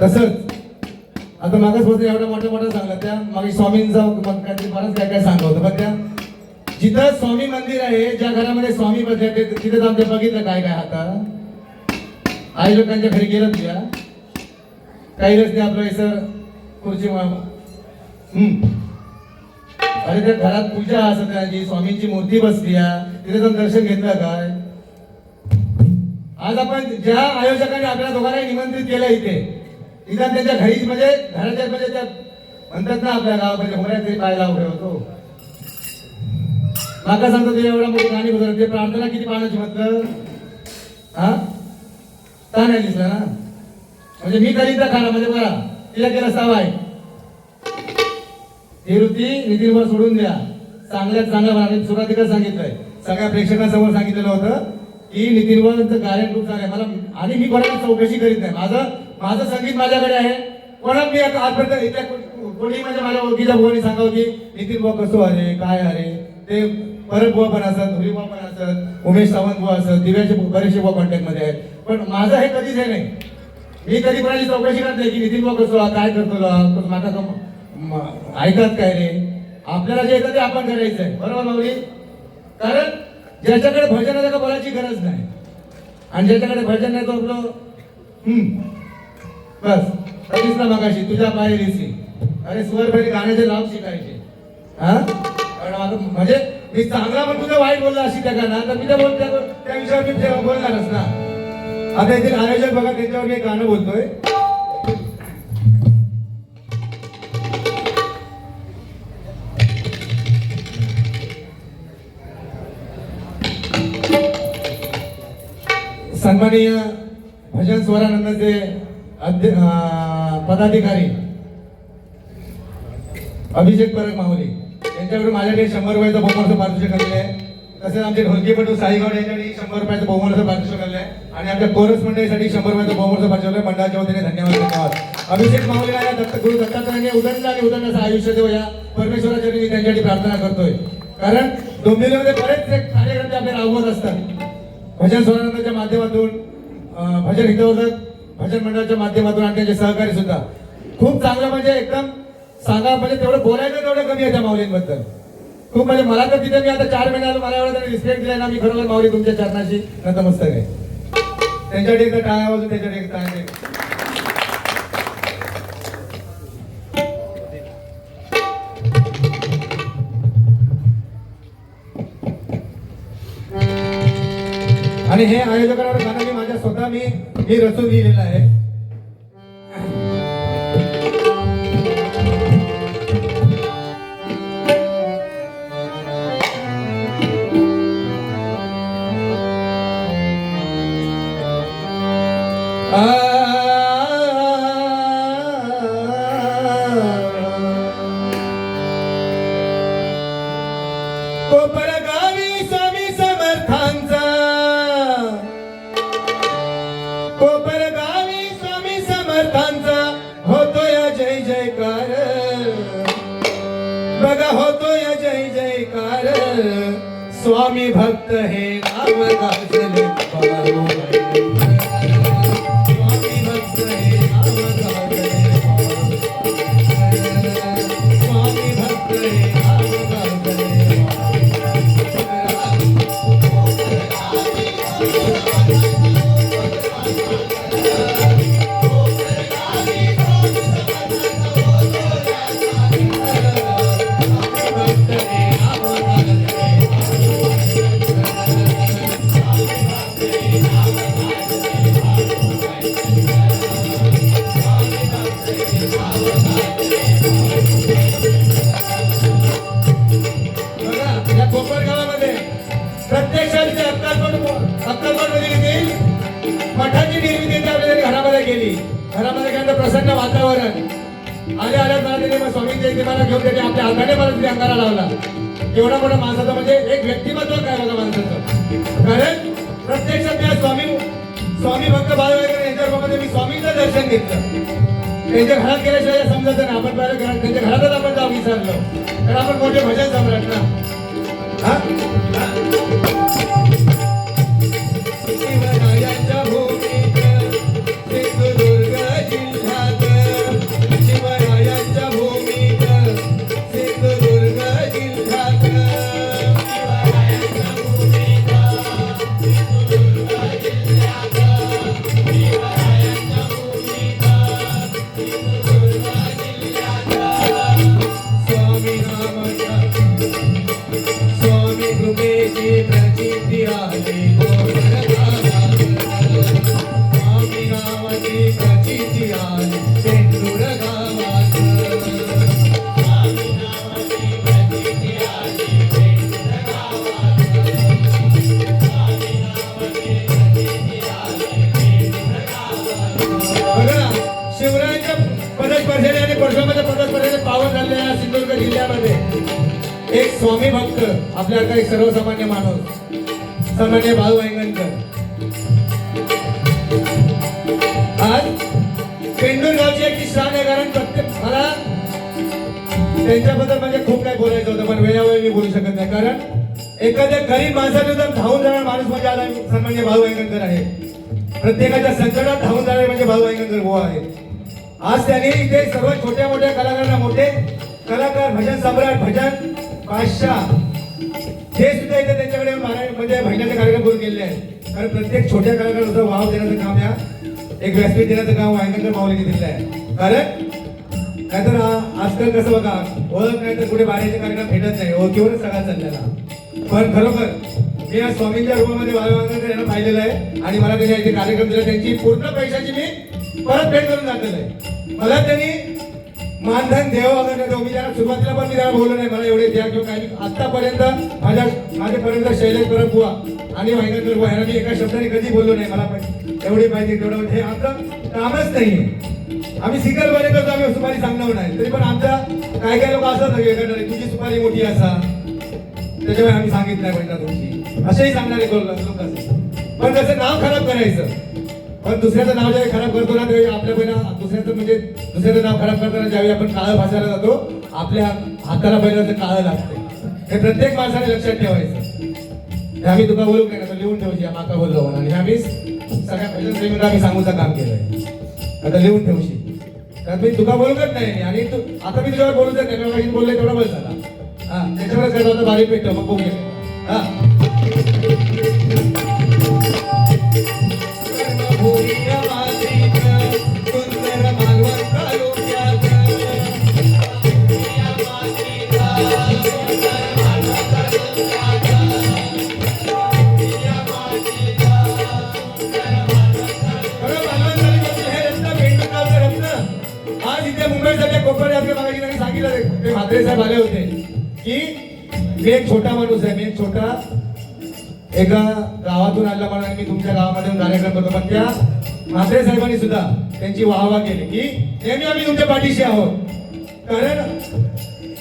तसंच आता मागासपासून एवढ्या मोठ्या मोठ्या सांगला त्या. मागे स्वामींचा बरंच काय काय सांगत होतं. पण त्या जिथं स्वामी मंदिर आहे ज्या घरामध्ये स्वामी बसले ते तिथे जाऊन ते बघितलं काय काय आता. आई लोकांच्या घरी गेलं तुझ्या. काही रस्ते आपलं सर खुर्ची अरे त्या घरात पूजा असं त्याची स्वामींची मूर्ती बसली तिथे जाऊन दर्शन घेतलं काय? आज आपण ज्या आयोजकांनी आपल्या दोघांनाही निमंत्रित केलं इथे निदान त्यांच्या घरीच म्हणजे घराच्या म्हणजे त्या म्हणतात ना आपल्या गावामध्ये होण्यात तरी पाय लावून होतो. माका सांगतो ते एवढा मोठी गाणी बघत ते प्रार्थना किती पाण्याची म्हटलं? हा? का नाही दिसला ना? म्हणजे मी करीत खाना म्हणजे बघा तिला केला सवाय. ही वृत्ती नितीनवर सोडून द्या. चांगल्यात चांगलं आणि सुरुवातीला सांगितलंय. सगळ्या प्रेक्षकांसमोर सांगितलेलं होतं की नितीनवरचं गायन खूप चांगलं आहे. मला आणि मी कोणाला चौकशी करीत नाही. माझं माझं संगीत माझ्याकडे आहे. कोणाला मी आता आजपर्यंत इथे कोणी म्हणजे माझ्या ओळखीच्या भावानी सांगावं की नितीन भाऊ कसो अरे काय अरे ते परत बुवा पण असत धुरी पण असत उमेश सावंत बुवा असत दिव्याचे बरेचसे बुवा कॉन्टॅक्टमध्ये आहेत. पण माझं हे कधीच हे नाही. मी कधी कोणाची चौकशी करत नाही की नितीन भाऊ कसो काय करतो ला, तो माझा ऐकत काय रे? आपल्याला जे येतं ते आपण करायचं आहे. बरोबर माऊली? कारण ज्याच्याकडे भजन आहे त्याला बोलायची गरज नाही. आणि ज्याच्याकडे भजन नाही तो आपलं बस कधीच ना मगाशी तुझ्या पाय रिसी अरे सुवरभरी गाण्याचे लाभ शिकायचे. हा? म्हणजे मी चांगला पण तुझं वाईट बोलला अशी त्या गाणं. तर मी त्या बोल त्या विषयावर मी तेव्हा बोलणारच ना. आता इथे आयोजक बघा त्याच्यावर मी गाणं बोलतोय. सन्माननीय भजन स्वरानंदाचे पदाधिकारी. अभिषेक परक माहुली. यांच्याकडून माझ्याकडे शंभर रुपयाचं बहुमर्थ पारितोषिक आलेलं आहे. तसेच आमचे ढोलकीपटू साईगाव यांच्याकडे शंभर रुपयाचं बहुमर्थ पारितोषिक आलेलं आहे. आणि आमच्या कोरस मंडळीसाठी शंभर रुपयाचं बहुमर्थ पारितोषिक आहे. मंडळाच्या वतीने धन्यवाद धन्यवाद. अभिषेक माहुलीला या दत्त गुरु दत्तात्रयाने उदंड आणि उदंडाचं आयुष्य देव या परमेश्वराच्या मी त्यांच्यासाठी प्रार्थना करतोय. कारण डोंबिवलीमध्ये बरेच कार्यक्रम कार्यकर्ते आपले राबवत असतात. भजन स्वरानंदाच्या माध्यमातून भजन हितवर्धक भजन मंडळाच्या माध्यमातून आणि त्यांचे सहकारी सुद्धा. खूप चांगलं म्हणजे एकदम सांगा म्हणजे तेवढं बोलायचं तेवढं कमी आहे त्या माऊलींबद्दल. खूप म्हणजे मला तर तिथे मी आता चार महिने आलो मला एवढा त्यांनी रिस्पेक्ट दिलाय ना मी खरोखर माऊली तुमच्या चरणाशी नतमस्तक आहे. त्यांच्याकडे एकदा टाळ्या वाजून त्याच्यासाठी एक टाळ्या आणि हे आयोजकांवर गाणं मी माझ्या स्वतः मी मी रचून लिहिलेलं आहे कोपर स्वामी भक्त हे नाव घेऊन मला अंगारा लावला एवढा मोठा माणसाचा म्हणजे एक व्यक्तिमत्व काय बघा माणसाचं? कारण प्रत्यक्षात त्या स्वामी स्वामी भक्त बाळवेकर यांच्या रूपामध्ये मी स्वामींचं दर्शन घेतलं. त्यांच्या घरात गेल्याशिवाय समजत नाही. आपण पहिल्या घरात त्यांच्या घरातच आपण जाऊ विसरलो. तर आपण मोठे भजन सम्राट ना. हा? एक स्वामी भक्त आपल्याला एक सर्वसामान्य माणूस सामान्य भाऊ वांगणकर. आज पेंडूर गावची एक ती आहे कारण प्रत्येक मला त्यांच्याबद्दल म्हणजे खूप काही बोलायचं होतं पण वेळोवेळी मी बोलू शकत नाही. कारण एखाद्या गरीब माणसाविरुद्ध धावून जाणार माणूस म्हणजे आला सन्मान्य भाऊ वांगणकर आहे. प्रत्येकाच्या संकटात धावून जाणारे म्हणजे भाऊ वांगणकर गोवा आहे आज त्यांनी इथे सर्व छोट्या मोठ्या कलाकारांना मोठे कलाकार भजन सम्राट भजन पाचशा हे सुद्धा इथे त्यांच्याकडे महाराज म्हणजे भजनाचे कार्यक्रम करून गेलेले आहेत. कारण प्रत्येक छोट्या कलाकाराला वाव देण्याचं काम या एक व्यासपीठ देण्याचं काम वांगणकर माऊलीने दिलेलं आहे. कारण नाहीतर आजकाल कसं बघा ओळख नाही तर कुठे बाहेरचे कार्यक्रम भेटत नाही. ओळखीवरच सगळा चाललेला. पण खरोखर मी या स्वामींच्या रूपामध्ये बाबा यांना पाहिलेलं आहे आणि मला त्यांनी कार्यक्रम दिला. त्यांची पूर्ण पैशाची मी परतफेड करून जातलेलं आहे मला त्यांनी मानधन देव वगैरे मी त्यांना सुरुवातीला पण मी त्यांना बोललो नाही मला एवढे द्या किंवा काही आतापर्यंत माझ्या माझ्यापर्यंत शैलेश परब बुवा. आणि वांगणकर बुवा मी एका शब्दाने कधी बोललो नाही मला पण एवढे माहिती तेवढं हे आमचं कामच नाही आम्ही सिंगल बने करतो आम्ही सुपारी सांगणार नाही. तरी पण आमच्या काय काय लोक असतात ना तुझी सुपारी मोठी असा. त्याच्यामुळे आम्ही सांगितलं नाही तुमची. असेही सांगणारे लोक असतात? पण त्याचं नाव खराब करायचं. पण दुसऱ्याचं नाव ज्यावेळी खराब करतो ना त्यावेळी आपल्या पहिला दुसऱ्याचं म्हणजे दुसऱ्याचं नाव खराब करताना ज्यावेळी आपण काळं भासायला जातो आपल्या हाताला पहिलं तर काळं लागते. हे प्रत्येक माणसाने लक्षात ठेवायचं. हे आम्ही तुका बोलू नाही आता लिहून ठेवशी माका बोललो म्हणून. आणि आम्ही सगळ्या भजन प्रेमीला आम्ही सांगूचं काम केलंय. आता लिहून ठेवशी. कारण मी तुका बोलतच नाही आणि तू आता मी तुझ्यावर बोलू नाही बोलले तेवढा बस झाला. हा त्याच्यावरच करतो आता बारीक पेटतो मग बघूया. हा. मी एक छोटा माणूस आहे मी एक छोटा एका गावातून आलेला म्हणून मी तुमच्या गावामध्ये येऊन कार्यक्रम करतो. पण त्या म्हात्रे साहेबांनी सुद्धा त्यांची वाहवा केली की नेहमी आम्ही तुमच्या पाठीशी आहोत. कारण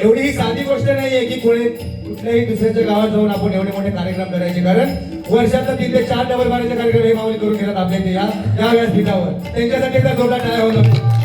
एवढी ही साधी गोष्ट नाहीये की कोणी कुठल्याही दुसऱ्याच्या गावात जाऊन आपण एवढे मोठे कार्यक्रम करायचे. कारण वर्षातला तीन ते चार डबल मारायचे कार्यक्रम हे माऊली करून घेतात आपल्या या व्यासपीठावर. त्यांच्यासाठी एकदा जोरदार टाळ्या होतो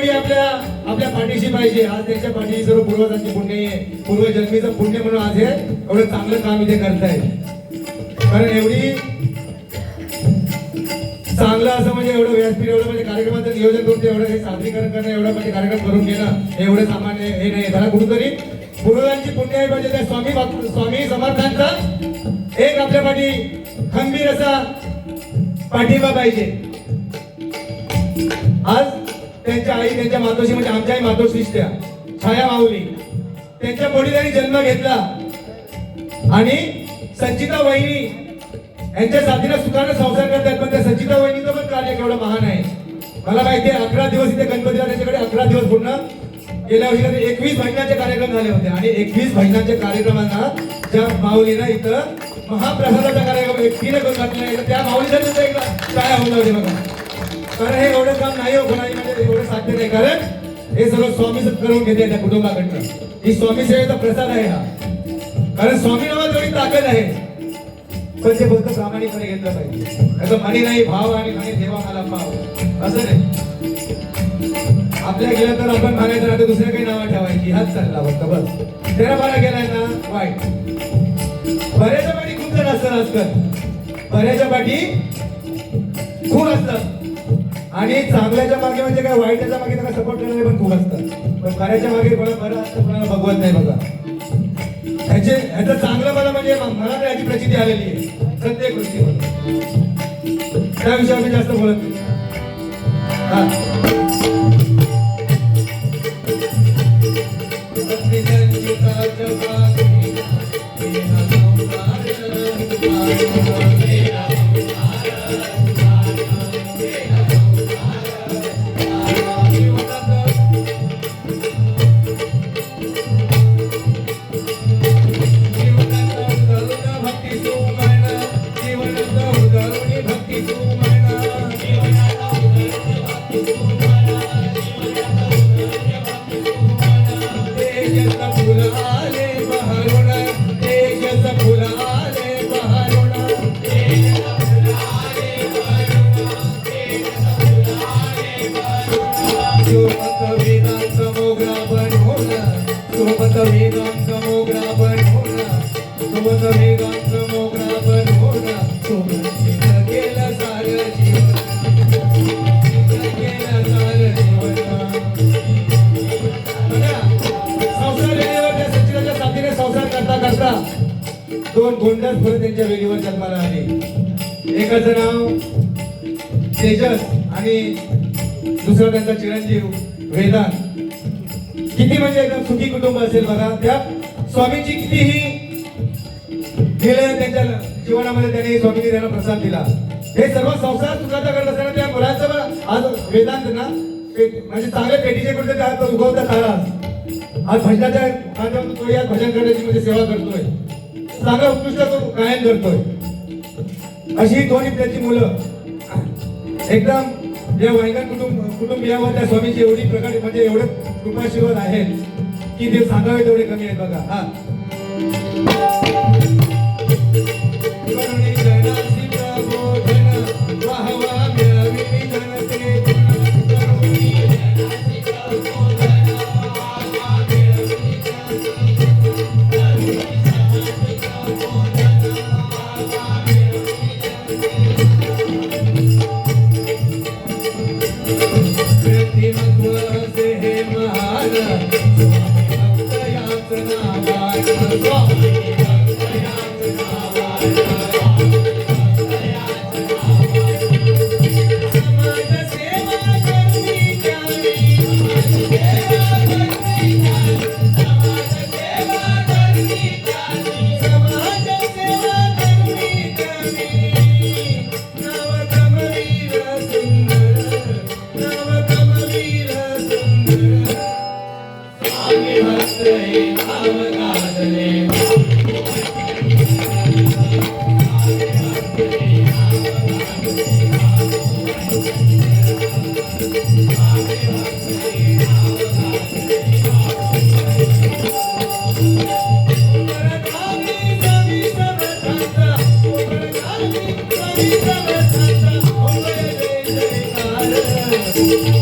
पुण्य एवढी आपल्या आपल्या पाठीशी पाहिजे. आज त्याच्या पाठीशी सर्व पूर्वजांची पुण्य आहे. पूर्वजन्मीचं पुण्य म्हणून आज हे एवढं चांगलं काम इथे करताय. कारण एवढी चांगलं असं म्हणजे एवढं व्यासपीठ एवढं म्हणजे कार्यक्रमाचं नियोजन करून एवढं हे सादरीकरण करणं एवढं म्हणजे कार्यक्रम करून घेणं एवढं सामान्य हे नाही. त्याला कुठंतरी पूर्वजांची पुण्य आहे पाहिजे. त्या स्वामी स्वामी समर्थांचा एक आपल्या पाठी खंबीर असा पाठिंबा पाहिजे. आज त्यांच्या आई त्यांच्या मातोशी म्हणजे आमच्या आई मातोश्रीच त्या छाया माऊली. त्यांच्या वडिलांनी जन्म घेतला. आणि संचिता वहिनी यांच्या साथीला सुखाने संसार करतात पण त्या संचिता वहिनीचं पण कार्य केवढं महान आहे. मला माहिती आहे अकरा दिवस इथे गणपतीला त्यांच्याकडे अकरा दिवस पूर्ण गेल्या वर्षी एकवीस महिन्याचे कार्यक्रम झाले होते. आणि एकवीस महिन्याच्या कार्यक्रमांना ज्या माऊलीनं इथं महाप्रसादाचा कार्यक्रम एकटीने करून घातला आहे. त्या माऊलीसाठी सुद्धा एकदा काय होऊन जाऊ बघा कारण हे एवढं काम नाही हो कोणाही म्हणजे एवढं साध्य नाही. कारण हे सगळं स्वामी करून घेते त्या कुटुंबाकडनं. ही स्वामी सेवेचा प्रसाद आहे हा. कारण स्वामी नावात एवढी ताकद आहे. पण ते फक्त प्रामाणिकपणे घेतलं पाहिजे. त्याचं म्हणी नाही भाव आणि म्हणे देवा मला पाव. असं नाही. आपल्या गेलं तर आपण मागायचं ना दुसऱ्या काही नावं ठेवायची. हाच चालला फक्त बस. तेरा बरा गेलाय ना वाईट. बऱ्याच्या पाठी खूप जण असतात आजकाल. बऱ्याच्या पाठी खूप असतात. आणि चांगल्याच्या मागे म्हणजे काय वाईटाच्या मागे त्यांना सपोर्ट करणारे पण खूप असतात? पण खऱ्याच्या मागे कोणा बरं असतं कोणाला भगवत नाही बघा. ह्याचे ह्याचं चांगलं मला म्हणजे मला तर याची प्रचिती आलेली आहे प्रत्येक गोष्टीवर. त्या विषयावर मी जास्त बोलत नाही. दुसरं त्यांचा चिरंजीव वेदांत. किती म्हणजे एकदम सुखी कुटुंब असेल बघा त्या स्वामीची कितीही गेल्या त्यांच्या जीवनामध्ये त्यांनी स्वामीने त्यांना प्रसाद दिला. हे सर्व संसार सुखाचा करत असताना त्या मुलाचं पण आज वेदांत ना म्हणजे चांगले पेटीचे कुठे त्या उगवता आला आज भजनाच्या माध्यमातून तो या भजन करण्याची म्हणजे सेवा करतोय. चांगला उत्कृष्ट तो गायन करतोय. अशी दोन्ही त्याची मुलं. एकदम या वैगन कुटुंब कुटुंबियावर त्या स्वामीची एवढी प्रकारे म्हणजे एवढे कृपाशीर्वाद आहेत की ते सांगावे तेवढे कमी आहेत बघा. हा. Yeah.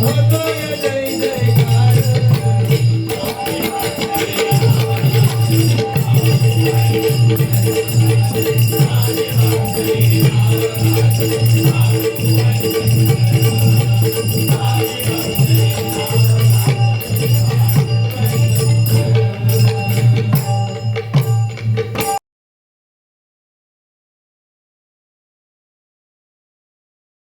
What do you?